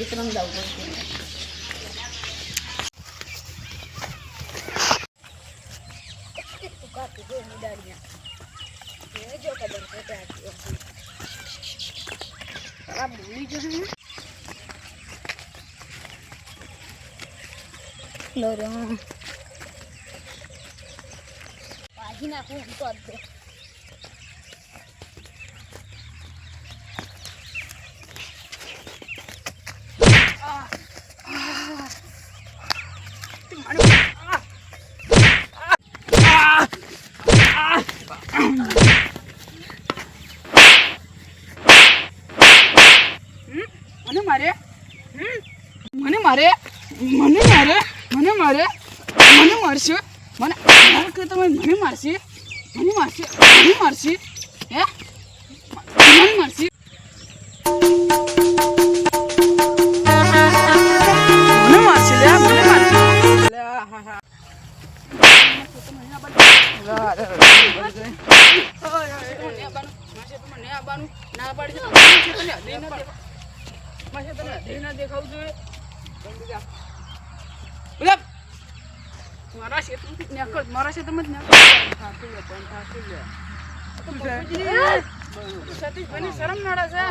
ચિત્રમ જવું પડશે. આ બોલી જશે ને લો રે. ભાજી નાખું તો. મને મારે. મને મારે. મને મારે. મને મારે. મને મારશે. મને કે તમે મને મારશે. મને મારશે. મને મારશે. હે? મને મારશે. મારા નીકળ મારા ક્ષેત્રમાં જ થાકી લે શરમ નડે છે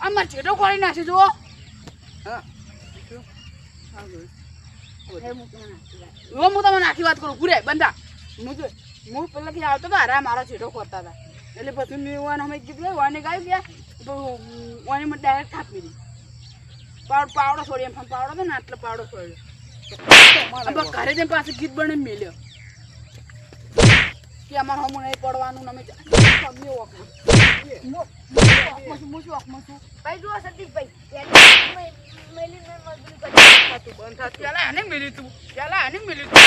આ માર ચેટો ખોલી નાખશે, જુઓ. હા. નાખી હું તમને આખી વાત કરું. પૂરે બંધા. હું જો હું કે આવતો હતો હારા મારા છેડો કરતા હતા. એટલે પછી મેં વાન અમે કીધું ઓને ગાયું ગયા તો વાને મને ડાયરેક્ટ થાપી દીધી. પાવડો પાવડો છોડી એમ પાવડો હતો ને, આટલો પાવડો છોડ્યો. ઘરે જઈને પાછું ગીત બને મેલ્યો. કે અમારે હમું નહીં પડવાનું, અમે ભાઈ, જુઓ સતીશભાઈ પેલા આને મેલ્યું તું પેલા આને મેલ્યું તું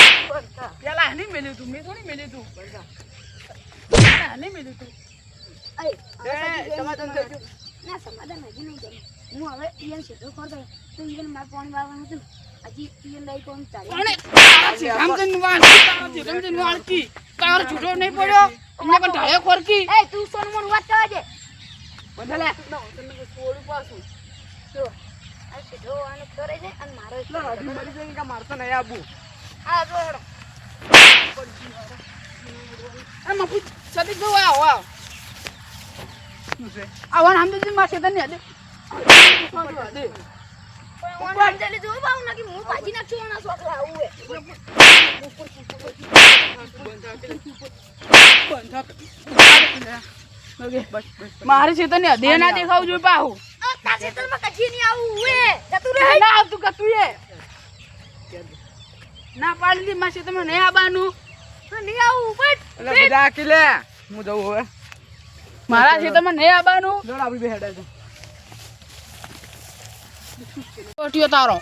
પેલા આને મેલ્યું તું મેં થોડી મેલ્યું તું પેલા આને મેલ્યું તું સમાધાન. ના સમાધાન હજી નહીં કર્યું હું હવે ઈયન સીધો કરતો તો ઈયન મારે પાણી વાળવાનું હતું હજી ઈયન લઈ કોણ તારી ચિરામજન વાળકી, ચિરામજન વાળકી. તારો છૂટો નહીં પડ્યો અમને પણ ઢાળે ખોરકી એ તું સોનું મોનું વાત કરવા દે બંધા લે છોડું પાછું જો સીધો આને કરે છે અને મારો એક કરે છે. મારતો નહીં આબુ આ જો હેડો. અરે મફુ સતીશ ભાઈ આવો આવો આવવાનું આમ તો માર શેતાન ને દે પણ ઓન અંજલી જો બાઉ નાખી હું ભાજી નાખશું ઓના છોકરા આવું હે મારે છે તને દેહ ના દેખાવું જોઈએ પાહુ આ તાર ખેતરમાં કચી નહીં આવું હે જતું રહે. ના આવતું કતું એ. ના પાડી દી માસે તમે નહીં આવવાનું. નહીં આવું બટ એટલે બધા આકી લે હું જવું હવે. મારા છે નહીં આવવાનું. દોડ આપડી બે હેડા છે. તારો.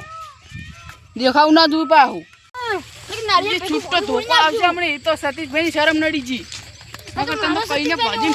દેખાવું ના જોઈ પાહુ લેકિન નારિયેળ જે પેટી છૂટો ધોકો આવશે હમણાં. એ તો સતીશભાઈ શરમ નડી જી. તમે કહીને ભાજી